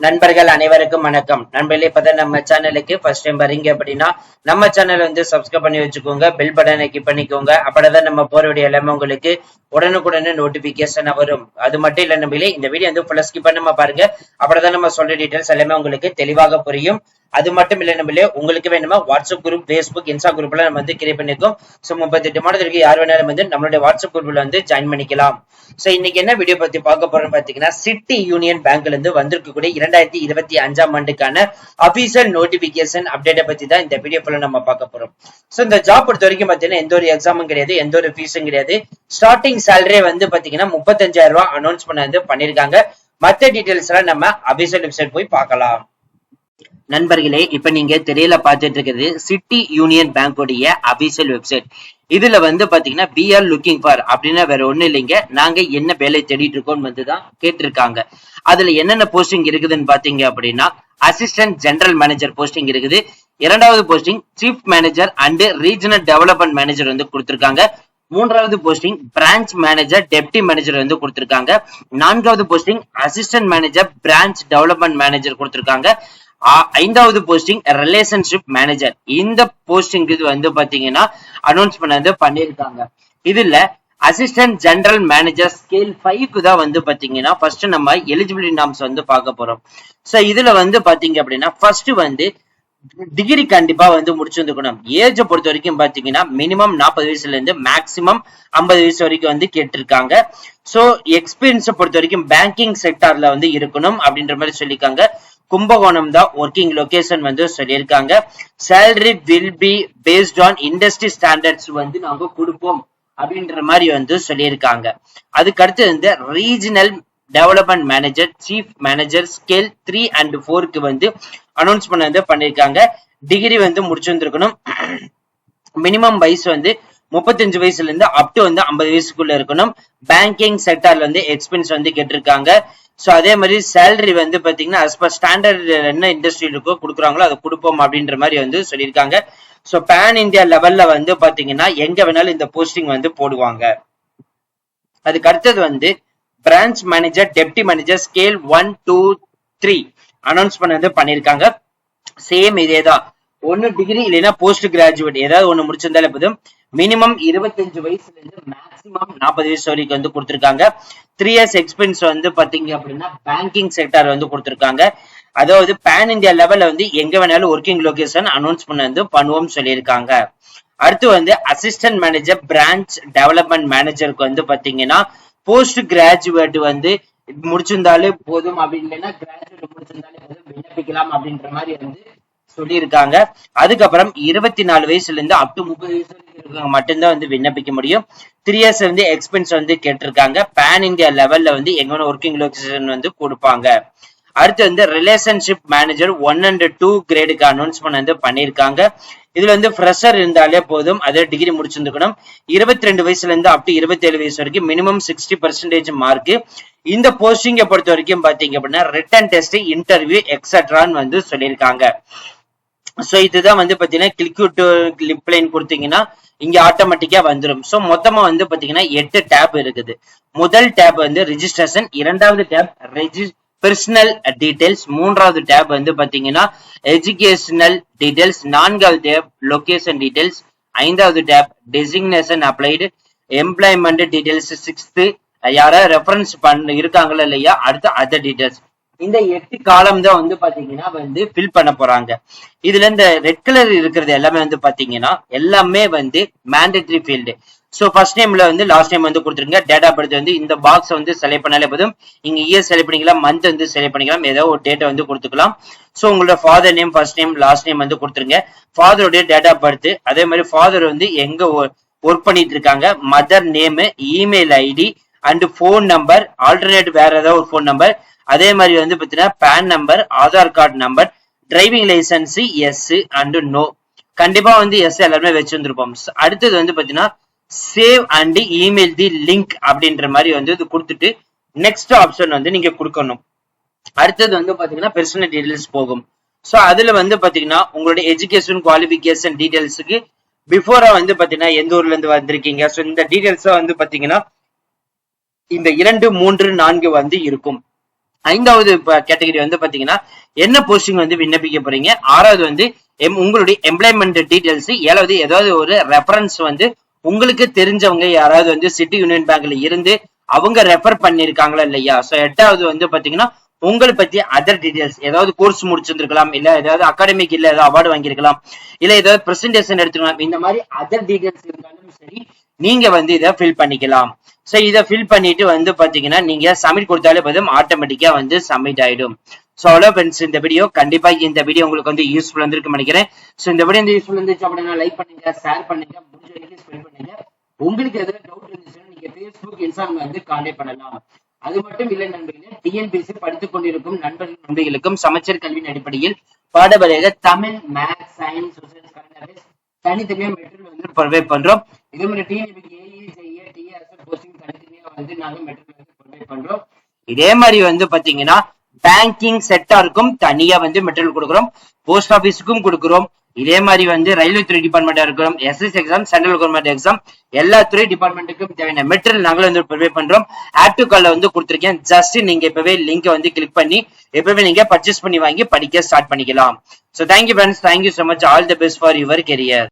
நண்பர்கள் அனைவருக்கும் வணக்கம். நண்பர்களே இப்பதான் நம்ம சேனலுக்கு ஃபர்ஸ்ட் டைம் வரீங்க அப்படின்னா நம்ம சேனல் வந்து சப்ஸ்கிரைப் பண்ணி வச்சுக்கோங்க பெல் பட்டனை கிளிக் பண்ணிக்கோங்க. அப்பதான் நம்ம போற வீடியோ எல்லாமே உங்களுக்கு உடனுக்குடனே நோட்டிபிகேஷன் வரும். அது மட்டும் இல்லை நண்பர்களே இந்த வீடியோ வந்து ஃபுல்லாக ஸ்கிப் பண்ணாம பாருங்க. அப்பதான் நம்ம சொல்ற டீட்டெயில்ஸ் எல்லாமே உங்களுக்கு தெளிவாக புரியும். அது மட்டும் இல்லை நம்மளே உங்களுக்கு வேணுமா வாட்ஸ்அப் குரூப் ஃபேஸ்புக் இன்ஸ்டா குரூப்ல நம்ம வந்து கிரியேட் பண்ணிருக்கோம். சோ முப்பத்தெட்டு மாதத்திற்கு யார் வேணாலும் வந்து நம்மளுடைய வாட்ஸ்அப் குரூப்ல வந்து ஜாயின் பண்ணிக்கலாம். சோ இன்னைக்கு என்ன வீடியோ பத்தி பார்க்க போறோம் பாத்தீங்கன்னா சிட்டி யூனியன் பேங்க்ல இருந்து வந்திருக்கக்கூடிய இரண்டாயிரத்தி இருபத்தி அஞ்சாம் ஆண்டுக்கான அபிஷியல் நோட்டிபிகேஷன் அப்டேட்டை பத்தி தான் இந்த வீடியோ ஃபுல்லா நம்ம பார்க்க போறோம். சோ இந்த ஜாப் பொறுத்த வரைக்கும் பாத்தீங்கன்னா எந்த ஒரு எக்ஸாமும் கிடையாது எந்த ஒரு ஃபீஸும் கிடையாது. ஸ்டார்டிங் சேலரி வந்து பாத்தீங்கன்னா முப்பத்தஞ்சாயிரம் ரூபாய் அனௌன்ஸ் பண்ண வந்து பண்ணிருக்காங்க. மத்த டீடைல்ஸ் எல்லாம் நம்ம அபிஷியல் வெப்சைட் போய் பார்க்கலாம். நண்பர்களே இப்ப நீங்க திரையில பாத்துட்டு இருக்கிறது சிட்டி யூனியன் பேங்கோடைய அபிஷியல் வெப்சைட் இதுல வந்து பாத்தீங்கன்னா பி ஆர் லுக்கிங் ஃபார் அப்படின்னா வேற ஒண்ணும் இல்லைங்க. நாங்க என்ன வேலை தேடிட்டு இருக்கோம்னு வந்து தான் கேட்டிருக்காங்க. அதுல என்னென்ன போஸ்டிங் இருக்குதுன்னு பாத்தீங்க அப்படின்னா அசிஸ்டன்ட் ஜெனரல் மேனேஜர் போஸ்டிங் இருக்குது. இரண்டாவது posting chief manager and regional development manager வந்து கொடுத்திருக்காங்க. மூன்றாவது posting branch manager deputy manager வந்து கொடுத்திருக்காங்க. நான்காவது posting assistant manager branch development manager கொடுத்திருக்காங்க. ஐந்தாவது போஸ்டிங் ரிலேஷன்ஷிப் மேனேஜர் இந்த போஸ்டிங் இது வந்து பாத்தீங்கன்னா அனௌன்ஸ்மெண்ட் வந்து பண்ணியிருக்காங்க. இதுல அசிஸ்டன்ட் ஜெனரல் மேனேஜர் ஸ்கேல் ஃபைவ்க்கு தான் வந்து பாத்தீங்கன்னா ஃபர்ஸ்ட் நம்ம எலிஜிபிலிட்டி நாம்ஸ் வந்து பார்க்க போறோம். சோ இதுல வந்து பாத்தீங்க அப்படின்னா ஃபர்ஸ்ட் வந்து டிகிரி கண்டிப்பா வந்து முடிச்சிருந்துக்கணும். ஏஜ் பொறுத்த வரைக்கும் பாத்தீங்கன்னா மினிமம் நாற்பது வயசுல இருந்து மேக்சிமம் ஐம்பது வயசு வரைக்கும் வந்து கேட்டிருக்காங்க. சோ எக்ஸ்பீரியன்ஸை பொறுத்த வரைக்கும் பேங்கிங் செக்டார்ல வந்து இருக்கணும் அப்படின்ற மாதிரி சொல்லியிருக்காங்க. கும்பகோணம் தான் ஒர்க்கிங் லொகேஷன் வந்து சொல்லியிருக்காங்க. Salary will be based on industry standards வந்து நாங்க கொடுப்போம் அப்படின்ற மாதிரி வந்து சொல்லியிருக்காங்க. அதுக்கு அடுத்து வந்து regional development manager chief manager scale three and ஃபோருக்கு வந்து அனௌன்ஸ் வந்து பண்ணியிருக்காங்க டிகிரி வந்து முடிச்சிருந்துருக்கணும். மினிமம் வயசு வந்து முப்பத்தஞ்சு வயசுல இருந்து அப் டு வந்து ஐம்பது வயசுக்குள்ள இருக்கணும். பேங்கிங் செக்டார்ல வந்து எக்ஸ்பென்ஸ் வந்து கேட்டிருக்காங்க. ஸோ அதே மாதிரி சேலரி வந்து பார்த்தீங்கன்னா அஸ் பர் ஸ்டாண்டர்ட் என்ன இண்டஸ்ட்ரி இருக்கோ கொடுக்குறாங்களோ அதை கொடுப்போம் அப்படின்ற மாதிரி வந்து சொல்லியிருக்காங்க. ஸோ பேன் இந்தியா லெவல்ல வந்து பார்த்தீங்கன்னா எங்க வேணாலும் இந்த போஸ்டிங் வந்து போடுவாங்க. அதுக்கு அடுத்தது வந்து branch manager deputy manager scale one two three announce பண்ணது பண்ணியிருக்காங்க சேம் இதே தான் ஒன்னு டிகிரி இல்லைன்னா போஸ்ட் கிராஜுவேட் ஏதாவது ஒன்னு முடிச்சிருந்தாலே போதும். மினிமம் இருபத்தஞ்சு வயசுல இருந்து மேக்ஸிமம் நாற்பது வயசு வரைக்கும் வந்து கொடுத்துருக்காங்க. த்ரீ இயர்ஸ் எக்ஸ்பீரியன்ஸ் வந்து பாத்தீங்க அப்படின்னா பேங்கிங் செக்டார் வந்து கொடுத்துருக்காங்க. அதாவது பேன் இந்தியா லெவல்ல வந்து எங்க வேணாலும் ஒர்க்கிங் லொகேஷன் அனௌன்ஸ் பண்ண வந்து பண்ணுவோம் சொல்லியிருக்காங்க. அடுத்து வந்து அசிஸ்டன்ட் மேனேஜர் பிரான்ச் டெவலப்மெண்ட் மேனேஜருக்கு வந்து பாத்தீங்கன்னா போஸ்ட் கிராஜுவேட் வந்து முடிச்சிருந்தாலே போதும். அப்படி இல்லைன்னா கிராஜுவேட் முடிச்சிருந்தாலே போதும். விண்ணப்பிக்கலாம் அப்படின்ற மாதிரி வந்து சொல்லியிருக்காங்க. அதுக்கப்புறம் இருபத்தி நாலு வயசுல இருந்து அப் டு முப்பது வயசு இருக்கவங்க மட்டும்தான் வந்து விண்ணப்பிக்க முடியும். த்ரீ இயர்ஸ் வந்து எக்ஸ்பென்ஸ் வந்து கேட்டிருக்காங்க. பேன் இந்தியா லெவல்ல வந்து எங்க ஒர்க்கிங் லொகேஷன் வந்து கொடுப்பாங்க. அடுத்து வந்து relationship manager one and two கிரேடுக்கு announcement வந்து பண்ணியிருக்காங்க இதுல வந்து ஃப்ரெஷர் இருந்தாலே போதும். அதே டிகிரி முடிச்சிருந்துக்கணும். இருபத்தி ரெண்டு வயசுல இருந்து அப் டு இருபத்தி ஏழு வயசு வரைக்கும் மினிமம் சிக்ஸ்டி பர்சன்டேஜ் மார்க் இந்த போஸ்டிங்கை பொறுத்த வரைக்கும் பாத்தீங்க அப்படின்னா ரிட்டன் டெஸ்ட் இன்டர்வியூ எக்ஸட்ரான்னு வந்து சொல்லியிருக்காங்க. சோ இதுதான் வந்து பாத்தீங்கன்னா கிளிக் டு லிப்லைன் கொடுத்தீங்கன்னா இங்க ஆட்டோமேட்டிக்கா வந்துடும் சோ மொத்தமா வந்து பாத்தீங்கன்னா எட்டு டேப் இருக்குது. முதல் டேப் வந்து ரிஜிஸ்ட்ரேஷன் இரண்டாவது டேப் ரெஜி பர்சனல் டீடைல்ஸ் மூன்றாவது டேப் வந்து பாத்தீங்கன்னா எஜுகேஷனல் டீடைல்ஸ் நான்காவது டேப் லொகேஷன் டீடைல்ஸ் ஐந்தாவது tab designation applied employment details sixth யார ரெஃபரன்ஸ் பண்ண இருக்காங்களா இல்லையா? அடுத்து அதர் டீடைல்ஸ் இந்த எட்டு காலம் தான் வந்து பாத்தீங்கன்னா வந்து ஃபில் பண்ண போறாங்க. இதுல இந்த ரெட் கலர் இருக்கிறது எல்லாமே வந்து பாத்தீங்கன்னா எல்லாமே வந்து மேண்டட்ரி ஃபீல்டு சோ ஃபர்ஸ்ட் நேம்ல வந்து லாஸ்ட் நேம் வந்து கொடுத்துருங்க. டேட்டா பர்த் வந்து இந்த பாக்ஸ் வந்து செலக்ட் பண்ணாலே போதும். இங்க இயர் செலக்ட் பண்ணிக்கலாம் மந்த் வந்து செலக்ட் பண்ணிக்கலாம். ஏதோ ஒரு டேட்டை வந்து கொடுத்துக்கலாம். சோ உங்களோட father name first name last name வந்து கொடுத்துருங்க. ஃபாதருடைய டேட் ஆஃப் பர்த் அதே மாதிரி ஃபாதர் வந்து எங்க ஒர்க் பண்ணிட்டு இருக்காங்க. Mother name email ID and phone number alternate வேற ஏதாவது ஒரு ஃபோன் நம்பர் அதே மாதிரி வந்து பாத்தீங்கன்னா PAN number Aadhaar card number driving licence yes and no கண்டிப்பா வந்து எஸ் எல்லாருமே வச்சிருந்திருப்போம் அடுத்தது வந்து பாத்தீங்கன்னா save and email the link அப்படின்ற மாதிரி வந்து இது கொடுத்துட்டு நெக்ஸ்ட் ஆப்ஷன் வந்து நீங்க கொடுக்கணும். அடுத்தது வந்து பாத்தீங்கன்னா பர்சனல் டீடைல்ஸ் போகும். ஸோ அதுல வந்து பாத்தீங்கன்னா உங்களுடைய எஜுகேஷன் குவாலிபிகேஷன் டீடைல்ஸுக்கு பிஃபோரா வந்து பாத்தீங்கன்னா எந்த ஊர்ல இருந்து வந்திருக்கீங்க? ஸோ இந்த டீடைல்ஸா வந்து பாத்தீங்கன்னா இந்த இரண்டு மூன்று நான்கு வந்து இருக்கும். ஐந்தாவது கேட்டகரி வந்து பாத்தீங்கன்னா என்ன போஸ்டிங் வந்து விண்ணப்பிக்க போறீங்க? ஆறாவது வந்து எம்- உங்களுடைய எம்ப்ளாய்மெண்ட் டீடைல்ஸ் ஏழாவது ஏதாவது ஒரு ரெஃபரன்ஸ் வந்து உங்களுக்கு தெரிஞ்சவங்க யாராவது வந்து சிட்டி யூனியன் பேங்க்ல இருந்து அவங்க ரெஃபர் பண்ணிருக்காங்களா இல்லையா? சோ எட்டாவது வந்து பாத்தீங்கன்னா உங்களை பத்தி அதர் டீடைல்ஸ் ஏதாவது கோர்ஸ் முடிச்சிருந்திருக்கலாம் இல்ல ஏதாவது அகாடமிக் இல்ல ஏதாவது அவார்டு வாங்கியிருக்கலாம் இல்ல ஏதாவது பிரசன்டேஷன் எடுத்துக்கலாம் இந்த மாதிரி அதர் டீடைல்ஸ் இருந்தாலும் சரி நீங்க வந்து இதை ஃபில் பண்ணிக்கலாம். ஸோ இதை ஃபில் பண்ணிட்டு வந்து பார்த்தீங்கன்னா நீங்க சப்மிட் கொடுத்தாலே போதும் ஆட்டோமேட்டிக்கா வந்து சப்மிட் ஆயிடும். ஸோ அவ்வளோ ஃப்ரெண்ட்ஸ் இந்த வீடியோ கண்டிப்பா இந்த வீடியோ உங்களுக்கு வந்து யூஸ்ஃபுல் வந்துருக்கு நினைக்கிறேன். ஸோ இந்த வீடியோ வந்து யூஸ்ஃபுல் இருந்துச்சு அப்படின்னா லைக் பண்ணுங்க ஷேர் பண்ணுங்க முடிஞ்ச வரைக்கும் ஸ்பெண்ட் பண்ணுங்க. உங்களுக்கு எதாவது டவுட் இருந்துச்சுன்னா நீங்க ஃபேஸ்புக் இன்ஸ்டாகிராம் வந்து கான்டாக்ட் பண்ணலாம். அது மட்டும் இல்லை நண்பர்களே டிஎன்பிசி படித்துக் கொண்டிருக்கும் நண்பர்கள் நண்பர்களுக்கும் சமச்சீர் கல்வியின் அடிப்படையில் பாடவரையாக Tamil maths science social current தனித்தனியா மெட்டீரியல் வந்து ப்ரொவைட் பண்றோம். இதே மாதிரி டிஎன்பிசி வந்து நாங்க மெட்டீரியல் பண்றோம் இதே மாதிரி வந்து பாத்தீங்கன்னா பேங்கிங் செக்டாருக்கும் தனியா வந்து மெட்டீரியல் கொடுக்குறோம். போஸ்ட் ஆபீஸுக்கும் கொடுக்குறோம். இதே மாதிரி வந்து ரயில்வே துறை டிபார்ட்மெண்டா இருக்கிறோம். SS exam central government exam எல்லா துறை டிபார்ட்மெண்ட்டுக்கும் தேவையான மெட்டீரியல் நாங்களும் வந்து ப்ரிப்பேர் பண்றோம். ஆட் டு கால்ல வந்து கொடுத்துருக்கேன். ஜஸ்ட் நீங்க இப்பவே லிங்கை வந்து கிளிக் பண்ணி எப்பவே நீங்க பர்ச்சேஸ் பண்ணி வாங்கி படிக்க ஸ்டார்ட் பண்ணிக்கலாம். So thank you friends thank you so much all the best for your career